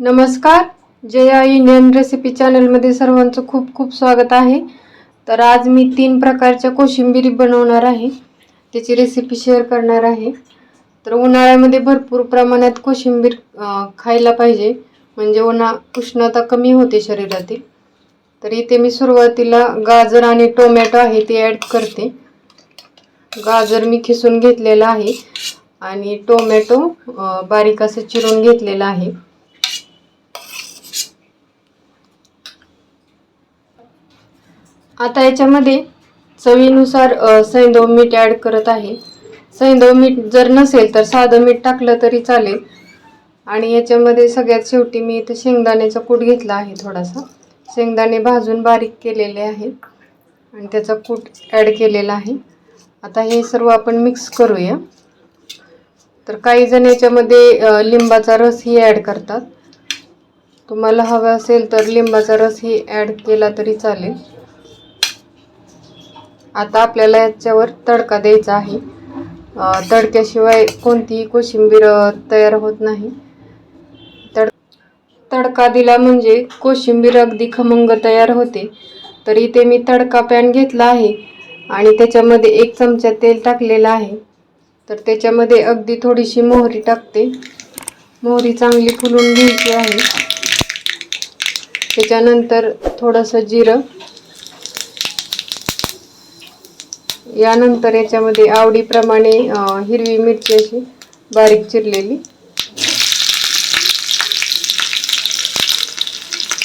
नमस्कार. Jaya Indian recipe चॅनलमध्ये सर्वांचं खूप खूप स्वागत आहे. तर आज मी तीन प्रकारच्या कोशिंबिरी बनवणार आहे. त्याची रेसिपी शेअर करणार आहे. तर उन्हाळ्यामध्ये भरपूर प्रमाणात कोशिंबीर खायला पाहिजे. म्हणजे उन्हा उष्णता कमी होते शरीरातील. तर इथे मी सुरुवातीला गाजर आणि टोमॅटो आहे ते ॲड करते. गाजर मी खिसून घेतलेला आहे. आणि टोमॅटो बारीक असं चिरून घेतलेला आहे. आता याच्यामध्ये चवीनुसार सैंदव मीठ ॲड करत आहे. सैंदव मीठ जर नसेल तर साधं मीठ टाकलं तरी चालेल. आणि याच्यामध्ये सगळ्यात शेवटी मी इथं शेंगदाण्याचा कूट घेतला आहे थोडासा. शेंगदाणे भाजून बारीक केलेले आहेत. आणि त्याचा कूट ॲड केलेला आहे. आता हे सर्व आपण मिक्स करूया. तर काही जण याच्यामध्ये लिंबाचा रसही ॲड करतात. तुम्हाला हवं असेल तर लिंबाचा रसही ॲड केला तरी चालेल. आता आपल्याला याच्यावर तडका द्यायचा आहे. तडक्याशिवाय कोणतीही कोशिंबीर तयार होत नाही. तड तडका दिला म्हणजे कोशिंबीर अगदी खमंग तयार होते. तर इथे मी तडका पॅन घेतला आहे आणि त्याच्यामध्ये एक चमचा तेल टाकलेलं आहे. तर त्याच्यामध्ये अगदी थोडीशी मोहरी टाकते. मोहरी चांगली फुलून घ्यायची आहे. त्याच्यानंतर थोडंसं जिरं यानंतर याच्यामध्ये आवडीप्रमाणे हिरवी मिरची अशी बारीक चिरलेली.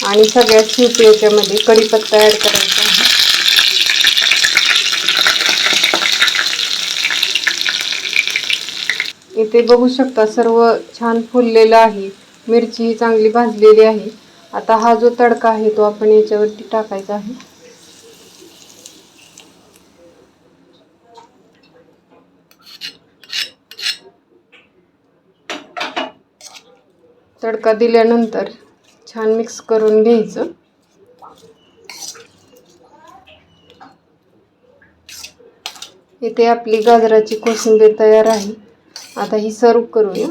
आणि सगळ्यात शेवटी याच्यामध्ये कढीपत्ता ॲड करायचा आहे. इथे बघू शकता सर्व छान फुललेलं आहे. मिरची ही चांगली भाजलेली आहे. आता हा जो तडका आहे तो आपण याच्यावरती टाकायचा आहे. तडका दिल्यानंतर छान मिक्स करून घ्यायचं. इथे आपली गाजराची कोशिंबीर तयार आहे. आता ही सर्व करूया.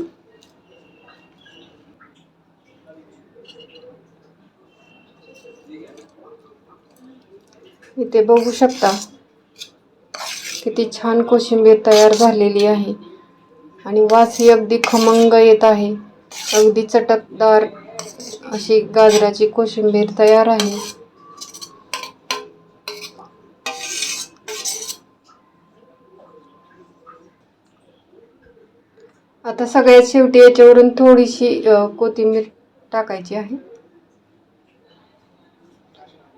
इथे बघू शकता किती छान कोशिंबीर तयार झालेली आहे. आणि वास ही अगदी खमंग येत आहे. अगदी चटकदार अशी गाजराची कोशिंबीर तयार आहे. आता सगळ्यात शेवटी याच्यावरून थोडीशी कोथिंबीर टाकायची आहे.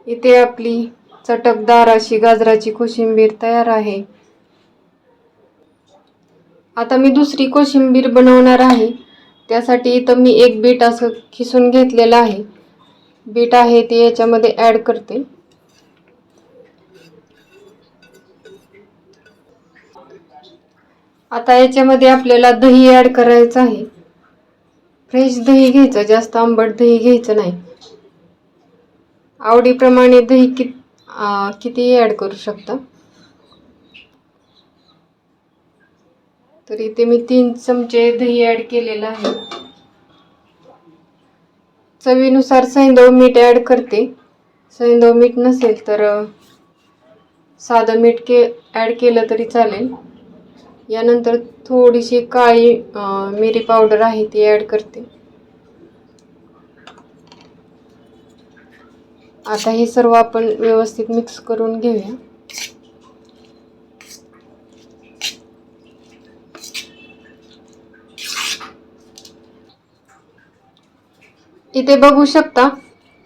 इथे आपली चटकदार अशी गाजराची कोशिंबीर तयार आहे. आता मी दुसरी कोशिंबीर बनवणार आहे. त्यासाठी इथं मी एक बीट असं खिसून घेतलेलं आहे. बीट आहे ते याच्यामध्ये ॲड करते. आता याच्यामध्ये आपल्याला दही ॲड करायचं आहे. फ्रेश दही घ्यायचं जास्त आंबट दही घ्यायचं नाही. आवडीप्रमाणे दही कित किती कितीही ॲड करू शकता. तर इथे मी तीन चमचे दही ॲड केलेलं आहे. चवीनुसार सैंदव मीठ ॲड करते. सैंदव मीठ नसेल तर साधं मीठ के ॲड केलं तरी चालेल. यानंतर थोडीशी काळी मिरी पावडर आहे ती ॲड करते. आता हे सर्व आपण व्यवस्थित मिक्स करून घेऊया. इथे बघू शकता.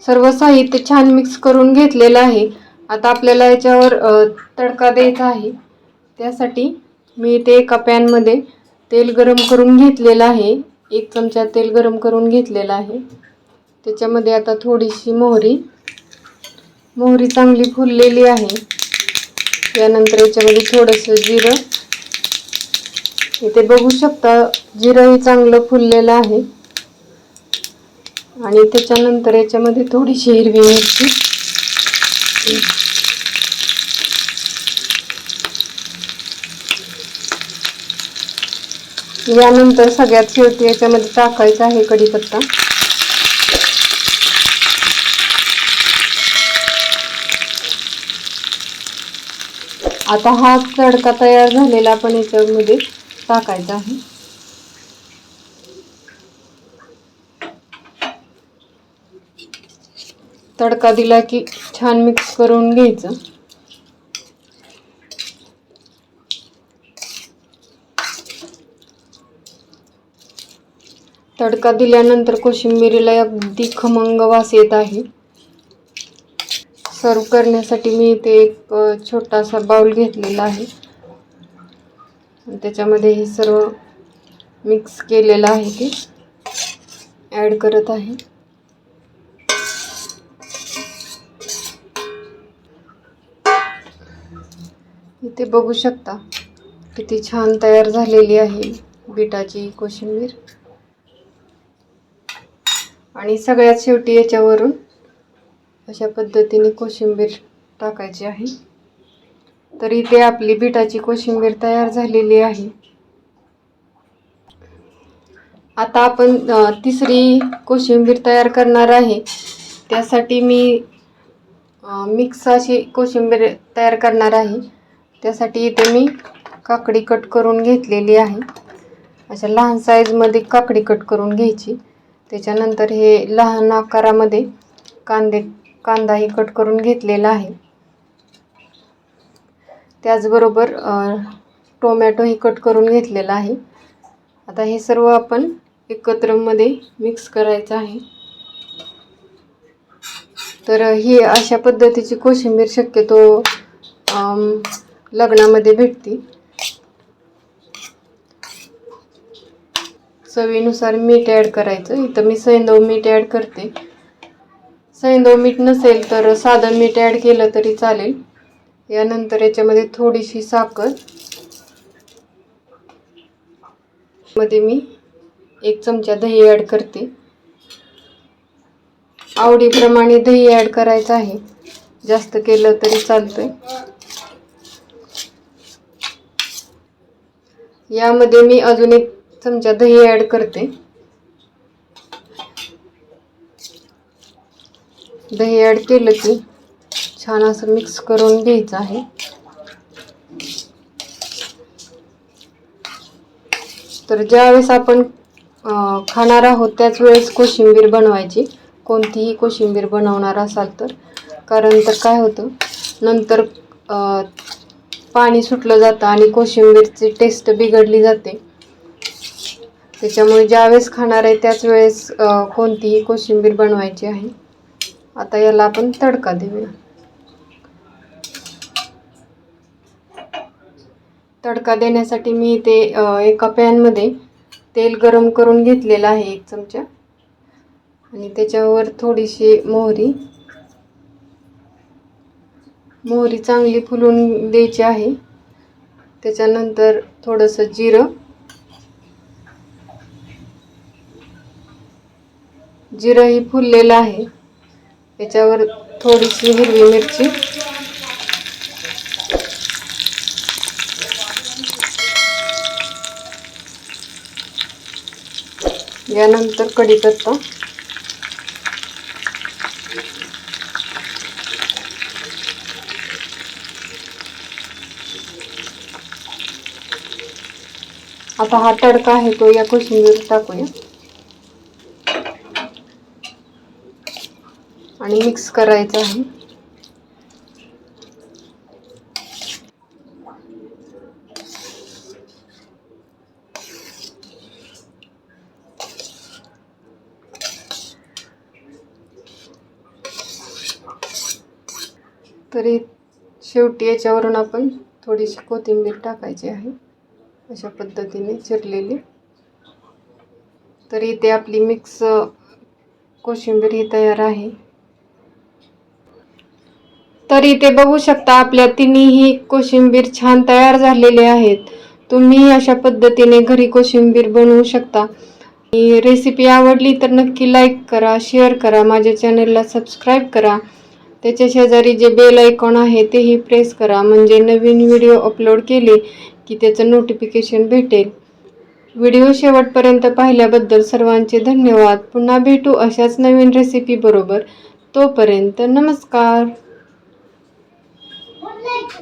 सर्व साहित्य छान मिक्स करून घेतलेलं आहे. आता आपल्याला याच्यावर तडका द्यायचा आहे. त्यासाठी मी इथे एका पॅनमध्ये तेल गरम करून घेतलेलं आहे. एक चमचा तेल गरम करून घेतलेलं आहे. त्याच्यामध्ये आता थोडीशी मोहरी. मोहरी चांगली फुललेली आहे. यानंतर याच्यामध्ये थोडंसं जिरं. इथे बघू शकता जिरंही चांगलं फुललेलं आहे. आणि त्याच्यानंतर याच्यामध्ये थोडीशी हिरवी मिरची. यानंतर सगळ्यात शेवटी याच्यामध्ये टाकायचा आहे कढीपत्ता. आता हा तडका तयार झालेला आपण याच्यामध्ये टाकायचा आहे. तडका दिला की छान मिक्स करून घ्यायचं. तडका दिल्यानंतर कोशिंबिरीला अगदी खमंग वास येत आहे. सर्व करण्यासाठी मी इथे एक छोटासा बाउल घेतलेला आहे. त्याच्यामध्ये हे सर्व मिक्स केलेलं आहे ते. ॲड करत आहे. ते बघू शकता. किती छान तयार झालेली आहे बिटाची कोशिंबीर. आणि सगळ्यात शेवटी याच्यावरून अशा पद्धतीने कोशिंबीर टाकायची आहे. तर इथे आपली बिटाची कोशिंबीर तयार झालेली आहे. आता आपण तिसरी कोशिंबीर तयार करणार आहे. त्यासाठी मी मिक्स अशी कोशिंबीर तयार करणार आहे. त्यासाठी इथे मी काकडी कट करून घेतलेली आहे. अशा लहान साईजमध्ये काकडी कट करून घ्यायची. त्याच्यानंतर हे लहान आकारामध्ये कांदे कांदाही कट करून घेतलेला आहे. त्याचबरोबर टोमॅटोही कट करून घेतलेला आहे. आता हे सर्व आपण एकत्रमध्ये मिक्स करायचं आहे. तर ही अशा पद्धतीची कोशिंबीर शक्यतो लग्नामध्ये भेटते. चवीनुसार मीठ ॲड करायचं. इथं मी सैंदव मीठ ॲड करते. सैंदव मीठ नसेल तर साधं मीठ ॲड केलं तरी चालेल. यानंतर याच्यामध्ये थोडीशी साखर. मध्ये मी एक चमचा दही ॲड करते. आवडीप्रमाणे दही ॲड करायचं आहे. जास्त केलं तरी चालतंय. यामध्ये मी अजून एक चमचा दही ॲड करते. दही ॲड केलं की छान असं मिक्स करून घ्यायचं आहे. तर ज्यावेळेस आपण खाणार आहोत त्याच वेळेस कोशिंबीर बनवायची. कोणतीही कोशिंबीर बनवणार असाल तर. कारण तर काय होतं नंतर पाणी सुटलं जातं आणि कोशिंबीरची टेस्ट बिघडली जाते. त्याच्यामुळे ज्यावेळेस खाणार आहे त्याच वेळेस कोणतीही कोशिंबीर बनवायची आहे. आता याला आपण तडका देऊया. तडका देण्यासाठी मी इथे एका पॅनमध्ये तेल गरम करून घेतलेलं आहे एक चमचा. आणि त्याच्यावर थोडीशी मोहरी मोहरी चांगली फुलून द्यायची आहे. त्याच्यानंतर थोडंसं जिरं. जिरंही फुललेलं आहे. त्याच्यावर थोडीशी हिरवी मिरची. यानंतर कढीपत्ता. आता हा तडका आहे तो या कोशिंबीर टाकूया. आणि मिक्स करायचं आहे. तरी शेवटी याच्यावरून आपण थोडीशी कोथिंबीर टाकायची आहे. अशा पद्धतीने चिरलेली. तर इथे आपली मिक्स कोशिंबीर ही तयार आहे. तर इथे बघू शकता आपल्या तिन्ही कोशिंबीर छान तयार झालेले आहेत. तुम्ही अशा पद्धतीने घरी कोशिंबीर बनवू शकता. ही रेसिपी आवडली तर नक्की लाईक करा शेअर करा माझ्या चॅनलला सबस्क्राईब करा. त्याच्या शेजारी जे बेल आयकॉन आहे तेही प्रेस करा. म्हणजे नवीन व्हिडिओ अपलोड केले की त्याचं नोटिफिकेशन भेटेल. व्हिडिओ शेवटपर्यंत पाहिल्याबद्दल सर्वांचे धन्यवाद. पुन्हा भेटू अशाच नवीन रेसिपी बरोबर. तोपर्यंत नमस्कार.